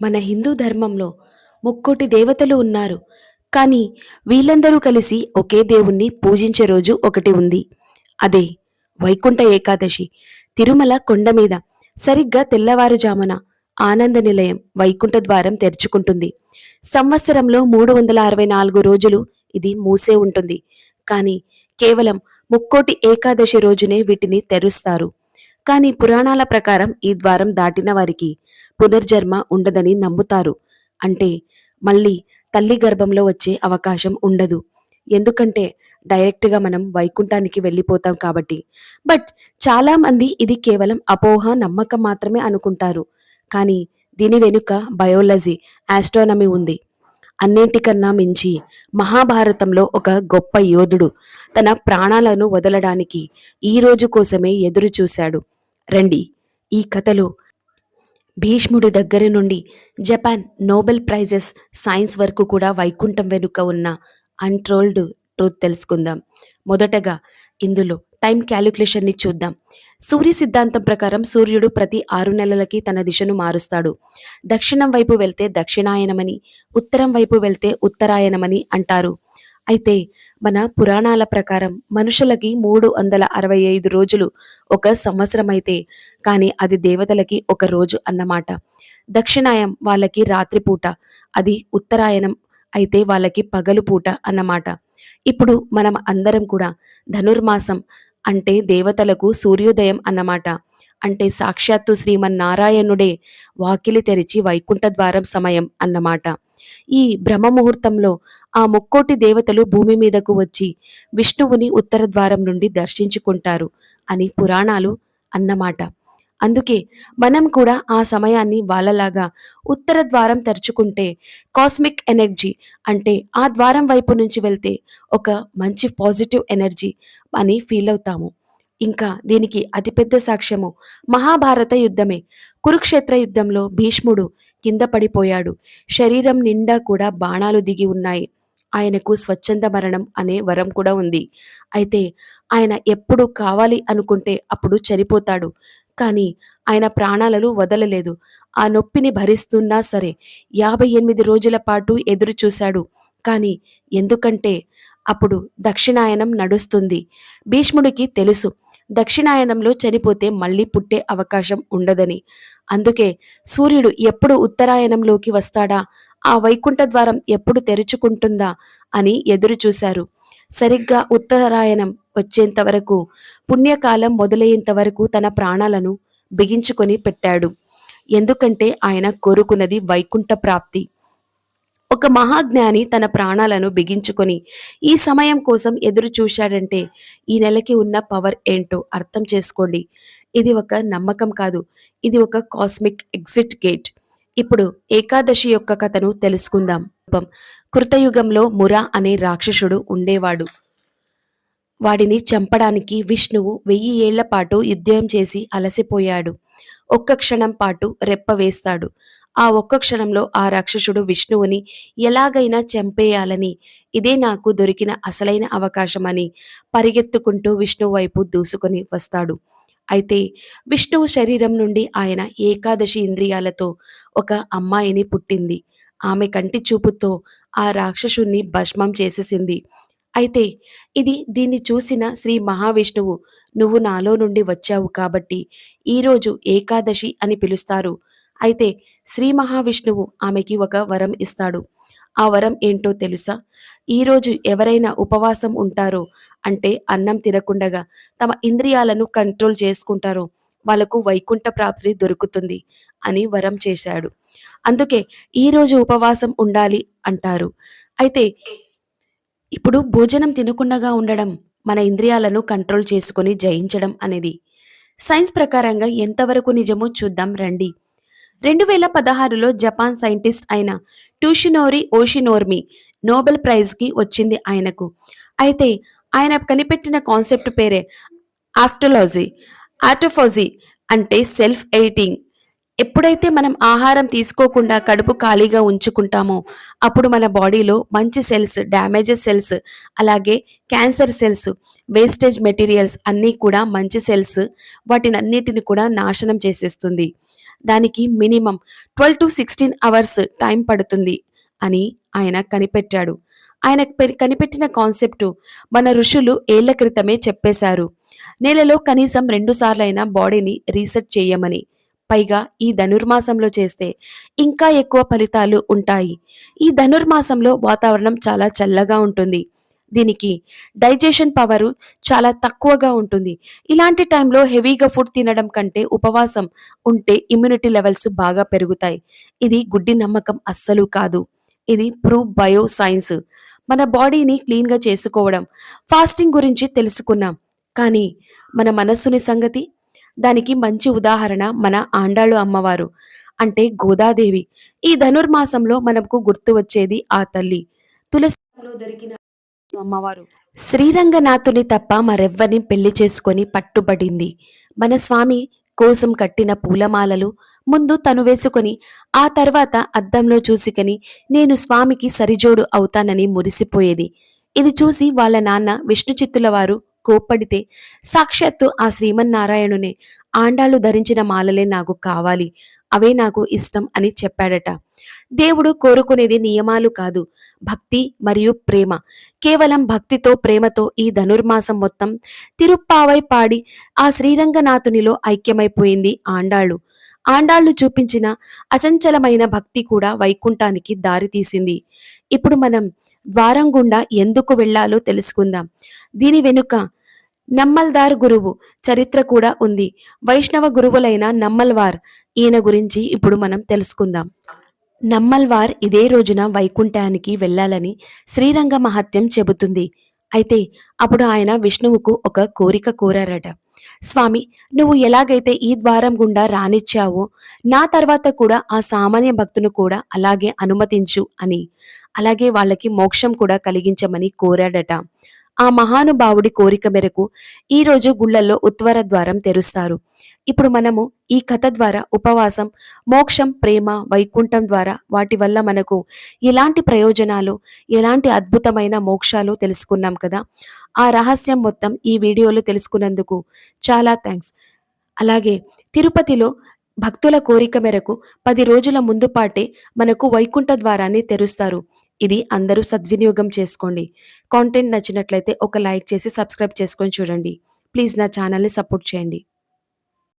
మన హిందూ ధర్మంలో ముక్కోటి దేవతలు ఉన్నారు. కానీ వీళ్ళందరూ కలిసి ఒకే దేవుణ్ణి పూజించే రోజు ఒకటి ఉంది. అదే వైకుంఠ ఏకాదశి తిరుమల కొండ మీద సరిగ్గా తెల్లవారుజామున ఆనంద నిలయం వైకుంఠ ద్వారం తెరుచుకుంటుంది. సంవత్సరంలో మూడు వందల అరవై నాలుగు రోజులు ఇది మూసే ఉంటుంది. కానీ కేవలం ముక్కోటి ఏకాదశి రోజునే వీటిని తెరుస్తారు. కానీ పురాణాల ప్రకారం ఈ ద్వారం దాటిన వారికి పునర్జన్మ ఉండదని నమ్ముతారు. అంటే మళ్ళీ తల్లి గర్భంలో వచ్చే అవకాశం ఉండదు. ఎందుకంటే డైరెక్ట్గా మనం వైకుంఠానికి వెళ్ళిపోతాం కాబట్టి. బట్ చాలామంది ఇది కేవలం అపోహ నమ్మకం మాత్రమే అనుకుంటారు. కానీ దీని వెనుక బయోలజీ ఆస్ట్రానమీ ఉంది. అన్నింటికన్నా మించి మహాభారతంలో ఒక గొప్ప యోధుడు తన ప్రాణాలను వదలడానికి ఈ రోజు కోసమే ఎదురు చూశాడు రండి. ఈ కథలో భీష్ముడి దగ్గర నుండి జపాన్ నోబెల్ ప్రైజెస్ సైన్స్ వరకు కూడా వైకుంఠం వెనుక ఉన్న అన్ట్రోల్డ్ ట్రూత్ తెలుసుకుందాం. మొదటగా ఇందులో టైం క్యాలిక్యులేషన్ని చూద్దాం. సూర్య సిద్ధాంతం ప్రకారం సూర్యుడు ప్రతి ఆరు నెలలకి తన దిశను మారుస్తాడు. దక్షిణం వైపు వెళ్తే దక్షిణాయనమని ఉత్తరం వైపు వెళ్తే ఉత్తరాయణమని అంటారు. అయితే మన పురాణాల ప్రకారం మనుషులకి మూడు వందల అరవై ఐదు రోజులు ఒక సంవత్సరం అయితే కానీ అది దేవతలకి ఒక రోజు అన్నమాట. దక్షిణాయం వాళ్ళకి రాత్రిపూట అది ఉత్తరాయణం అయితే వాళ్ళకి పగలు పూట అన్నమాట. ఇప్పుడు మనం అందరం కూడా ధనుర్మాసం అంటే దేవతలకు సూర్యోదయం అన్నమాట. అంటే సాక్షాత్తు శ్రీమన్నారాయణుడే వాకిలి తెరిచి వైకుంఠ ద్వారం సమయం అన్నమాట. ఈ బ్రహ్మముహూర్తంలో ఆ ముక్కోటి దేవతలు భూమి మీదకు వచ్చి విష్ణువుని ఉత్తర ద్వారం నుండి దర్శించుకుంటారు అని పురాణాలు అన్నమాట. అందుకే మనం కూడా ఆ సమయాన్ని వాళ్ళలాగా ఉత్తర ద్వారం తెరుచుకుంటే కాస్మిక్ ఎనర్జీ అంటే ఆ ద్వారం వైపు నుంచి వెళ్తే ఒక మంచి పాజిటివ్ ఎనర్జీ అని ఫీల్ అవుతాము. ఇంకా దీనికి అతిపెద్ద సాక్ష్యము మహాభారత యుద్ధమే. కురుక్షేత్ర యుద్ధంలో భీష్ముడు కింద పడిపోయాడు. శరీరం నిండా కూడా బాణాలు దిగి ఉన్నాయి. ఆయనకు స్వచ్ఛంద మరణం అనే వరం కూడా ఉంది. అయితే ఆయన ఎప్పుడు కావాలి అనుకుంటే అప్పుడు చనిపోతాడు. కానీ ఆయన ప్రాణాలను వదలలేదు. ఆ నొప్పిని భరిస్తున్నా సరే యాభై ఎనిమిది రోజుల పాటు ఎదురు చూశాడు కానీ ఎందుకంటే అప్పుడు దక్షిణాయనం నడుస్తుంది. భీష్ముడికి తెలుసు దక్షిణాయనంలో చనిపోతే మళ్ళీ పుట్టే అవకాశం ఉండదని. అందుకే సూర్యుడు ఎప్పుడు ఉత్తరాయణంలోకి వస్తాడా? ఆ వైకుంఠ ద్వారం ఎప్పుడు తెరుచుకుంటుందా? అని ఎదురుచూశారు. సరిగ్గా ఉత్తరాయణం వచ్చేంత వరకు పుణ్యకాలం మొదలయ్యేంత వరకు తన ప్రాణాలను బిగించుకొని పెట్టాడు. ఎందుకంటే ఆయన కోరుకున్నది వైకుంఠ ప్రాప్తి. ఒక మహాజ్ఞాని తన ప్రాణాలను బిగించుకొని ఈ సమయం కోసం ఎదురు చూశాడంటే ఈ నెలకి ఉన్న పవర్ ఏంటో అర్థం చేసుకోండి. ఇది ఒక నమ్మకం కాదు. ఇది ఒక కాస్మిక్ ఎగ్జిట్ గేట్. ఇప్పుడు ఏకాదశి యొక్క కథను తెలుసుకుందాం. కృతయుగంలో మురా అనే రాక్షసుడు ఉండేవాడు. వాడిని చంపడానికి విష్ణువు వెయ్యి ఏళ్ళ పాటు యుద్ధం చేసి అలసిపోయాడు. ఒక్క క్షణం పాటు రెప్ప వేస్తాడు. ఆ ఒక్క క్షణంలో ఆ రాక్షసుడు విష్ణువుని ఎలాగైనా చంపేయాలని. ఇదే నాకు దొరికిన అసలైన అవకాశమని పరిగెత్తుకుంటూ విష్ణువు వైపు దూసుకొని వస్తాడు. అయితే విష్ణువు శరీరం నుండి ఆయన ఏకాదశి ఇంద్రియాలతో ఒక అమ్మాయిని పుట్టింది. ఆమె కంటి చూపుతో ఆ రాక్షసుణ్ణి భస్మం చేసేసింది. అయితే ఇది దీన్ని చూసిన శ్రీ మహావిష్ణువు నువ్వు నాలో నుండి వచ్చావు కాబట్టి ఈరోజు ఏకాదశి అని పిలుస్తారు. అయితే శ్రీ మహావిష్ణువు ఆమెకి ఒక వరం ఇస్తాడు. ఆ వరం ఏంటో తెలుసా? ఈరోజు ఎవరైనా ఉపవాసం ఉంటారో అంటే అన్నం తినకుండగా తమ ఇంద్రియాలను కంట్రోల్ చేసుకుంటారో వాళ్ళకు వైకుంఠ ప్రాప్తి దొరుకుతుంది అని వరం చేశాడు. అందుకే ఈరోజు ఉపవాసం ఉండాలి అంటారు. అయితే ఇప్పుడు భోజనం తినకుండగా ఉండడం మన ఇంద్రియాలను కంట్రోల్ చేసుకొని జయించడం అనేది. సైన్స్ ప్రకారంగా ఎంతవరకు నిజమో చూద్దాం రండి. రెండు వేల పదహారులో జపాన్ సైంటిస్ట్ అయిన ట్యూషినోరి ఓషినోర్మి నోబెల్ ప్రైజ్కి వచ్చింది ఆయనకు. అయితే ఆయన కనిపెట్టిన కాన్సెప్ట్ పేరే ఆఫ్టోలాజీ ఆటోఫోజీ అంటే సెల్ఫ్ ఎయిటింగ్. ఎప్పుడైతే మనం ఆహారం తీసుకోకుండా కడుపు ఖాళీగా ఉంచుకుంటామో అప్పుడు మన బాడీలో మంచి సెల్స్ డ్యామేజెస్ సెల్స్ అలాగే క్యాన్సర్ సెల్స్ వేస్టేజ్ మెటీరియల్స్ అన్నీ కూడా మంచి సెల్స్ వాటిని అన్నిటిని కూడా నాశనం చేసేస్తుంది. దానికి minimum twelve to sixteen hours time పడుతుంది అని ఆయన కనిపెట్టాడు. ఆయన పె- కనిపెట్టిన కాన్సెప్ట్ మన ఋషులు ఏళ్ళ క్రితమే చెప్పేశారు. నెలలో కనీసం రెండు సార్లైనా బాడీని రీసెట్ చేయమని. పైగా ఈ ధనుర్మాసంలో చేస్తే ఇంకా ఎక్కువ ఫలితాలు ఉంటాయి. ఈ ధనుర్మాసంలో వాతావరణం చాలా చల్లగా ఉంటుంది. దీనికి డైజెషన్ పవరు చాలా తక్కువగా ఉంటుంది. ఇలాంటి టైంలో హెవీగా ఫుడ్ తినడం కంటే ఉపవాసం ఉంటే ఇమ్యూనిటీ లెవెల్స్ బాగా పెరుగుతాయి. ఇది గుడ్డి నమ్మకం అస్సలు కాదు. ఇది ప్రూవ్ బయో సైన్స్ మన బాడీని క్లీన్గా చేసుకోవడం. ఫాస్టింగ్ గురించి తెలుసుకున్నాం. కానీ మన మనస్సుని సంగతి దానికి మంచి ఉదాహరణ మన ఆండాళ్ళు అమ్మవారు. అంటే గోదాదేవి. ఈ ధనుర్మాసంలో మనకు గుర్తు వచ్చేది ఆ తల్లి. తులసిలో దొరికిన అమ్మవారు. శ్రీరంగనాథుని తప్ప మరెవ్వని పెళ్ళి చేసుకొని పట్టుబడింది. మన స్వామి కోసం కట్టిన పూలమాలలు ముందు తను వేసుకొని ఆ తర్వాత అద్దంలో చూసికని నేను స్వామికి సరిజోడు అవుతానని మురిసిపోయేది. ఇది చూసి వాళ్ళ నాన్న విష్ణుచిత్తుల వారు కోప్పడితే సాక్షాత్తు ఆ శ్రీమన్నారాయణునే. ఆండాళ్ళు ధరించిన మాలలే నాకు కావాలి. అవే నాకు ఇష్టం అని చెప్పాడట. దేవుడు కోరుకునేది నియమాలు కాదు భక్తి మరియు ప్రేమ. కేవలం భక్తితో ప్రేమతో ఈ ధనుర్మాసం మొత్తం తిరుప్పావై పాడి ఆ శ్రీరంగనాథునిలో ఐక్యమైపోయింది ఆండాళ్ళు. ఆండాళ్ళు చూపించిన అచంచలమైన భక్తి కూడా వైకుంఠానికి దారి తీసింది ఇప్పుడు మనం ద్వారం గుండా ఎందుకు వెళ్ళాలో తెలుసుకుందాం. దీని వెనుక నమ్మల్దార్ గురువు చరిత్ర కూడా ఉంది. వైష్ణవ గురువులైన నమ్మల్వార్ ఈయన గురించి ఇప్పుడు మనం తెలుసుకుందాం. నమ్మల్వార్ ఇదే రోజున వైకుంఠానికి వెళ్ళాలని శ్రీరంగ మహత్యం చెబుతుంది. అయితే అప్పుడు ఆయన విష్ణువుకు ఒక కోరిక కోరారట. స్వామి నువ్వు ఎలాగైతే ఈ ద్వారం గుండా రానిచ్చావో నా తర్వాత కూడా ఆ సామాన్య భక్తును కూడా అలాగే అనుమతించు అని. అలాగే వాళ్ళకి మోక్షం కూడా కలిగించమని కోరాడట. ఆ మహానుభావుడి కోరిక మేరకు ఈ రోజు ఉత్వర ద్వారం తెరుస్తారు. ఇప్పుడు మనము ఈ కథ ద్వారా ఉపవాసం మోక్షం ప్రేమ వైకుంఠం ద్వారా వాటి వల్ల మనకు ఎలాంటి ప్రయోజనాలు ఎలాంటి అద్భుతమైన మోక్షాలు తెలుసుకున్నాం కదా? ఆ రహస్యం మొత్తం ఈ వీడియోలో తెలుసుకున్నందుకు చాలా థ్యాంక్స్. అలాగే తిరుపతిలో భక్తుల కోరిక మేరకు పది రోజుల ముందుపాటే మనకు వైకుంఠ ద్వారాన్ని తెరుస్తారు. ఇది అందరూ సద్వినియోగం చేసుకోండి. కాంటెంట్ నచ్చినట్లయితే ఒక లైక్ చేసి సబ్స్క్రైబ్ చేసుకొని చూడండి. ప్లీజ్ నా ఛానల్ని సపోర్ట్ చేయండి.